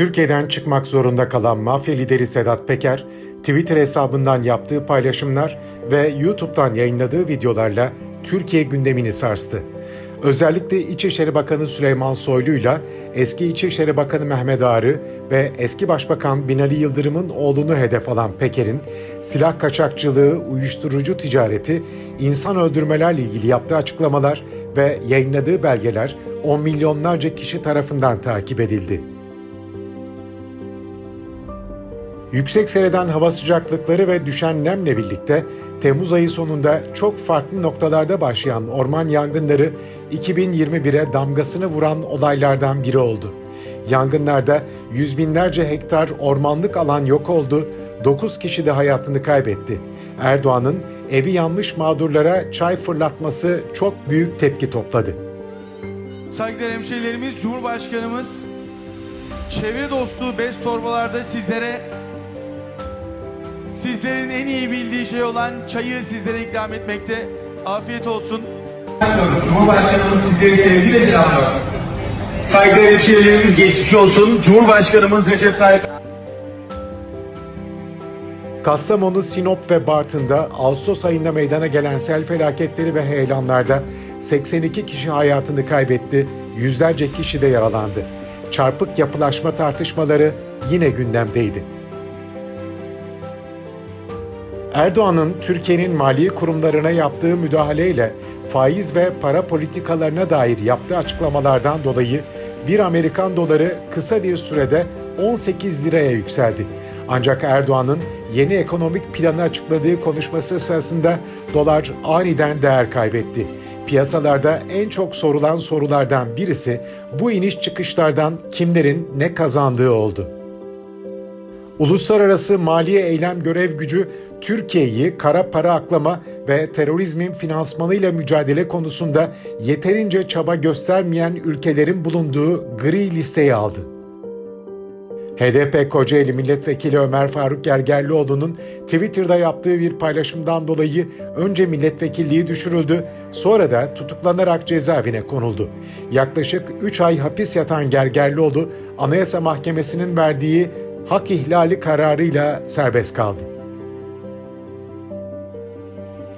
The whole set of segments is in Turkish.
Türkiye'den çıkmak zorunda kalan mafya lideri Sedat Peker, Twitter hesabından yaptığı paylaşımlar ve YouTube'dan yayınladığı videolarla Türkiye gündemini sarstı. Özellikle İçişleri Bakanı Süleyman Soylu ile eski İçişleri Bakanı Mehmet Ağrı ve eski Başbakan Binali Yıldırım'ın oğlunu hedef alan Peker'in silah kaçakçılığı, uyuşturucu ticareti, insan öldürmelerle ilgili yaptığı açıklamalar ve yayınladığı belgeler on milyonlarca kişi tarafından takip edildi. Yüksek seyreden hava sıcaklıkları ve düşen nemle birlikte Temmuz ayı sonunda çok farklı noktalarda başlayan orman yangınları 2021'e damgasını vuran olaylardan biri oldu. Yangınlarda yüz binlerce hektar ormanlık alan yok oldu, 9 kişi de hayatını kaybetti. Erdoğan'ın evi yanmış mağdurlara çay fırlatması çok büyük tepki topladı. Saygıdeğer hemşehrilerimiz, Cumhurbaşkanımız çevre dostu bez torbalarda sizlere sizlerin en iyi bildiği şey olan çayı sizlere ikram etmekte. Afiyet olsun. Cumhurbaşkanımız sizleri sevgiyle selamlıyor. Saygıdeğer hemşehrilerimiz geçmiş olsun. Cumhurbaşkanımız Recep Tayyip Kastamonu, Sinop ve Bartın'da Ağustos ayında meydana gelen sel felaketleri ve heyelanlarda 82 kişi hayatını kaybetti, yüzlerce kişi de yaralandı. Çarpık yapılaşma tartışmaları yine gündemdeydi. Erdoğan'ın Türkiye'nin mali kurumlarına yaptığı müdahaleyle faiz ve para politikalarına dair yaptığı açıklamalardan dolayı bir Amerikan doları kısa bir sürede 18 liraya yükseldi. Ancak Erdoğan'ın yeni ekonomik planı açıkladığı konuşması sırasında dolar aniden değer kaybetti. Piyasalarda en çok sorulan sorulardan birisi bu iniş çıkışlardan kimlerin ne kazandığı oldu. Uluslararası Maliye Eylem Görev Gücü Türkiye'yi kara para aklama ve terörizmin finansmanıyla mücadele konusunda yeterince çaba göstermeyen ülkelerin bulunduğu gri listeye aldı. HDP Kocaeli Milletvekili Ömer Faruk Gergerlioğlu'nun Twitter'da yaptığı bir paylaşımdan dolayı önce milletvekilliği düşürüldü, sonra da tutuklanarak cezaevine konuldu. Yaklaşık 3 ay hapis yatan Gergerlioğlu, Anayasa Mahkemesi'nin verdiği hak ihlali kararıyla serbest kaldı.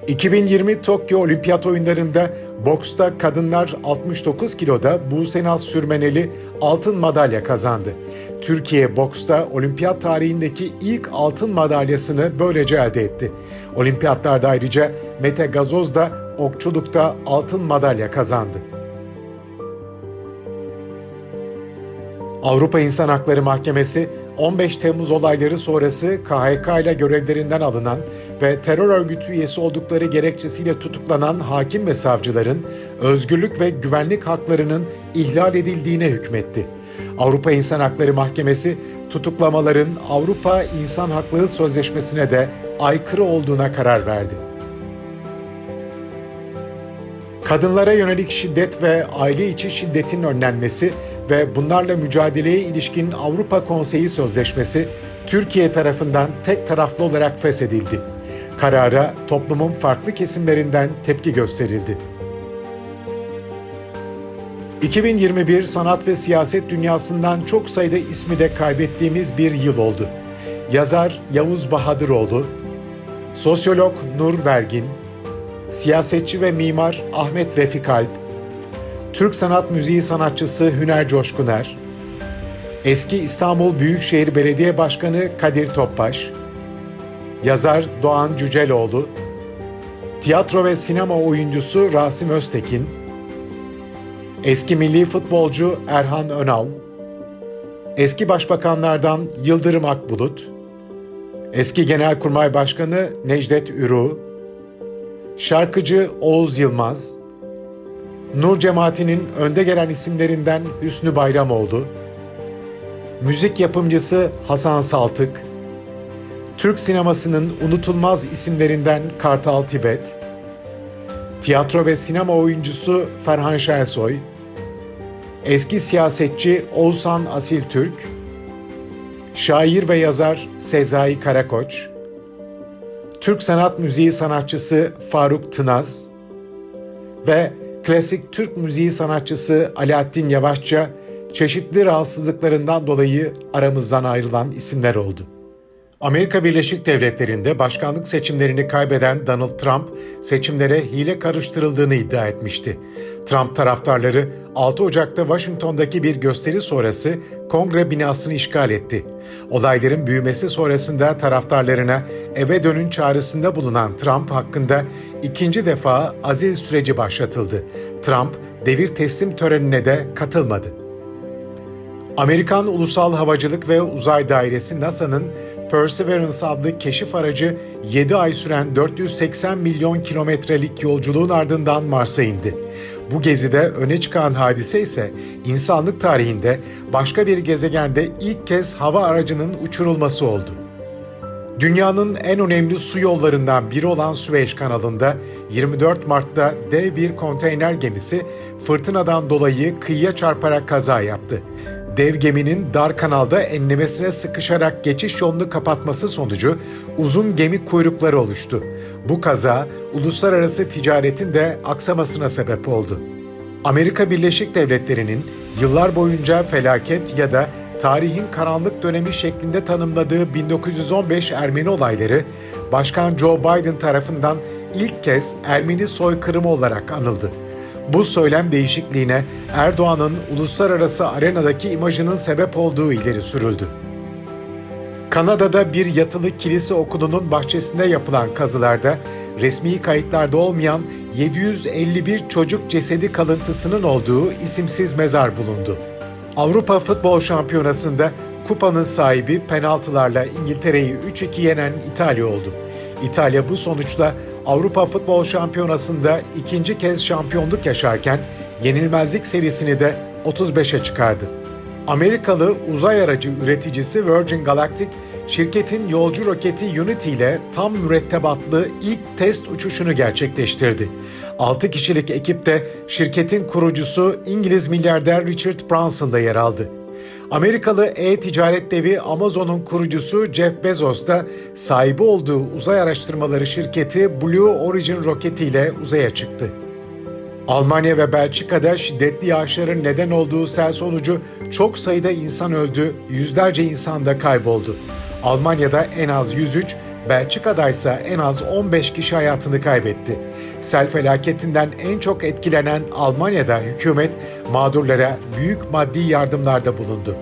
2020 Tokyo Olimpiyat Oyunları'nda boksta kadınlar 69 kiloda Buse Naz Sürmeneli altın madalya kazandı. Türkiye boksta olimpiyat tarihindeki ilk altın madalyasını böylece elde etti. Olimpiyatlarda ayrıca Mete Gazoz da okçulukta altın madalya kazandı. Avrupa İnsan Hakları Mahkemesi 15 Temmuz olayları sonrası KHK ile görevlerinden alınan ve terör örgütü üyesi oldukları gerekçesiyle tutuklanan hakim ve savcıların özgürlük ve güvenlik haklarının ihlal edildiğine hükmetti. Avrupa İnsan Hakları Mahkemesi tutuklamaların Avrupa İnsan Hakları Sözleşmesi'ne de aykırı olduğuna karar verdi. Kadınlara yönelik şiddet ve aile içi şiddetin önlenmesi ve bunlarla mücadeleye ilişkin Avrupa Konseyi Sözleşmesi Türkiye tarafından tek taraflı olarak feshedildi. Karara toplumun farklı kesimlerinden tepki gösterildi. 2021 sanat ve siyaset dünyasından çok sayıda ismi de kaybettiğimiz bir yıl oldu. Yazar Yavuz Bahadıroğlu, sosyolog Nur Vergin, siyasetçi ve mimar Ahmet Vefik Alp, Türk sanat müziği sanatçısı Hüner Coşkuner, eski İstanbul Büyükşehir Belediye Başkanı Kadir Topbaş, yazar Doğan Cüceloğlu, tiyatro ve sinema oyuncusu Rasim Öztekin, eski milli futbolcu Erhan Önal, eski başbakanlardan Yıldırım Akbulut, eski Genelkurmay Başkanı Necdet Ürü, şarkıcı Oğuz Yılmaz, Nur cemaatinin önde gelen isimlerinden Hüsnü Bayramoğlu, müzik yapımcısı Hasan Saltık, Türk sinemasının unutulmaz isimlerinden Kartal Tibet, tiyatro ve sinema oyuncusu Ferhan Şensoy, eski siyasetçi Oğuzhan Asil Türk, şair ve yazar Sezai Karakoç, Türk sanat müziği sanatçısı Faruk Tınaz. Ve klasik Türk müziği sanatçısı Alaaddin Yavaşça çeşitli rahatsızlıklarından dolayı aramızdan ayrılan isimler oldu. Amerika Birleşik Devletleri'nde başkanlık seçimlerini kaybeden Donald Trump seçimlere hile karıştırıldığını iddia etmişti. Trump taraftarları 6 Ocak'ta Washington'daki bir gösteri sonrası kongre binasını işgal etti. Olayların büyümesi sonrasında taraftarlarına eve dönün çağrısında bulunan Trump hakkında ikinci defa azil süreci başlatıldı. Trump devir teslim törenine de katılmadı. Amerikan Ulusal Havacılık ve Uzay Dairesi NASA'nın Perseverance adlı keşif aracı 7 ay süren 480 milyon kilometrelik yolculuğun ardından Mars'a indi. Bu gezide öne çıkan hadise ise insanlık tarihinde başka bir gezegende ilk kez hava aracının uçurulması oldu. Dünyanın en önemli su yollarından biri olan Süveyş kanalında 24 Mart'ta dev bir konteyner gemisi fırtınadan dolayı kıyıya çarparak kaza yaptı. Dev geminin dar kanalda enlemesine sıkışarak geçiş yolunu kapatması sonucu uzun gemi kuyrukları oluştu. Bu kaza uluslararası ticaretin de aksamasına sebep oldu. Amerika Birleşik Devletleri'nin yıllar boyunca felaket ya da tarihin karanlık dönemi şeklinde tanımladığı 1915 Ermeni olayları, Başkan Joe Biden tarafından ilk kez Ermeni soykırımı olarak anıldı. Bu söylem değişikliğine Erdoğan'ın uluslararası arenadaki imajının sebep olduğu ileri sürüldü. Kanada'da bir yatılı kilise okulunun bahçesinde yapılan kazılarda resmi kayıtlarda olmayan 751 çocuk cesedi kalıntısının olduğu isimsiz mezar bulundu. Avrupa Futbol Şampiyonası'nda kupanın sahibi penaltılarla İngiltere'yi 3-2 yenen İtalya oldu. İtalya bu sonuçla Avrupa Futbol Şampiyonası'nda ikinci kez şampiyonluk yaşarken yenilmezlik serisini de 35'e çıkardı. Amerikalı uzay aracı üreticisi Virgin Galactic, şirketin yolcu roketi Unity ile tam mürettebatlı ilk test uçuşunu gerçekleştirdi. 6 kişilik ekipte şirketin kurucusu İngiliz milyarder Richard Branson da yer aldı. Amerikalı e-ticaret devi Amazon'un kurucusu Jeff Bezos da sahibi olduğu uzay araştırmaları şirketi Blue Origin roketiyle uzaya çıktı. Almanya ve Belçika'da şiddetli yağışların neden olduğu sel sonucu çok sayıda insan öldü, yüzlerce insan da kayboldu. Almanya'da en az 103, Belçika'da ise en az 15 kişi hayatını kaybetti. Sel felaketinden en çok etkilenen Almanya'da hükümet mağdurlara büyük maddi yardımlarda bulundu.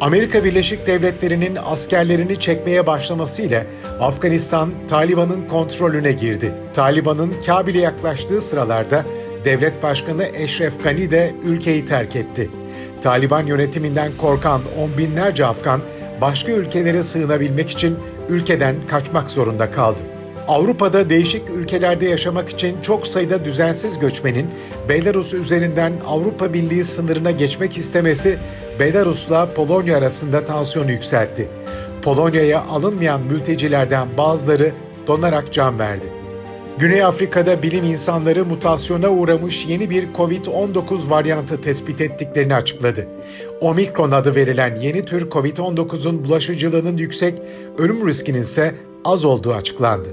Amerika Birleşik Devletleri'nin askerlerini çekmeye başlamasıyla Afganistan Taliban'ın kontrolüne girdi. Taliban'ın Kabil'e yaklaştığı sıralarda devlet başkanı Eşref Gani de ülkeyi terk etti. Taliban yönetiminden korkan on binlerce Afgan başka ülkelere sığınabilmek için ülkeden kaçmak zorunda kaldı. Avrupa'da değişik ülkelerde yaşamak için çok sayıda düzensiz göçmenin Belarus üzerinden Avrupa Birliği sınırına geçmek istemesi Belarus'la Polonya arasında tansiyonu yükseltti. Polonya'ya alınmayan mültecilerden bazıları donarak can verdi. Güney Afrika'da bilim insanları mutasyona uğramış yeni bir COVID-19 varyantı tespit ettiklerini açıkladı. Omikron adı verilen yeni tür COVID-19'un bulaşıcılığının yüksek, ölüm riskinin ise az olduğu açıklandı.